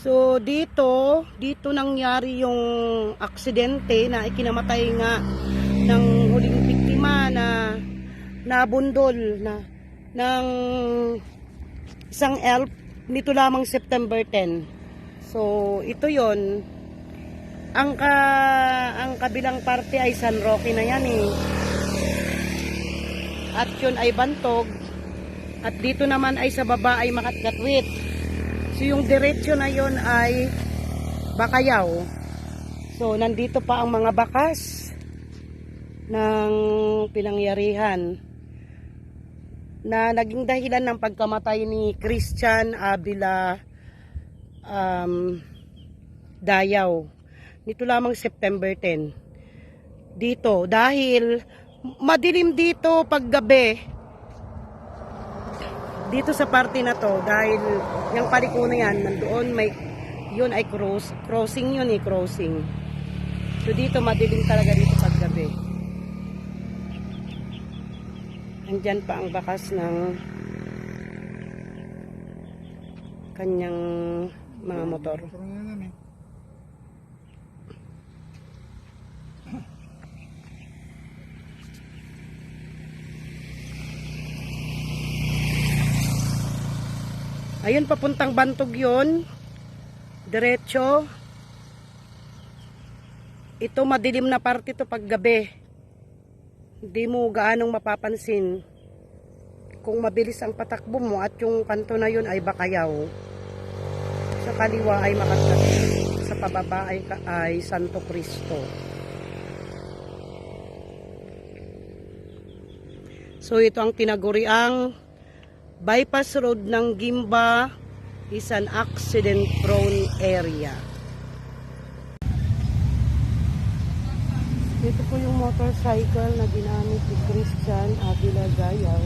So dito, dito nangyari yung aksidente na ikinamatay nga ng huling biktima na nabundol na ng isang elf nito lamang September 10. So ito yon ang ka ang kabilang parte ay San Roque na yan eh. At yun ay Bantog. At dito naman ay sa baba ay Makatgatwit. So yung diretsyo na yon ay Bakayaw. So nandito pa ang mga bakas ng pinangyarihan na naging dahilan ng pagkamatay ni Christian Avila um, Dayaw. Nito lamang September 10. Dito dahil madilim dito paggabi dito sa parte na to dahil yung paliko yan nandoon may yun ay cross crossing yun eh crossing. So dito madilim talaga dito paggabi andyan pa ang bakas ng kanyang mga motor Motor na yan eh. Ayun papuntang bantog yun. Diretso. Ito madilim na parte to paggabi hindi mo gaanong mapapansin. Kung mabilis ang patakbo mo at yung kanto na yun ay bakayaw. Sa kaliwa ay makatat sa pababa ay, ay Santo Cristo. So ito ang tinaguriang bypass road ng Gimba is an accident prone area. Ito po yung motorcycle na ginamit ni Christian Avila Gayaw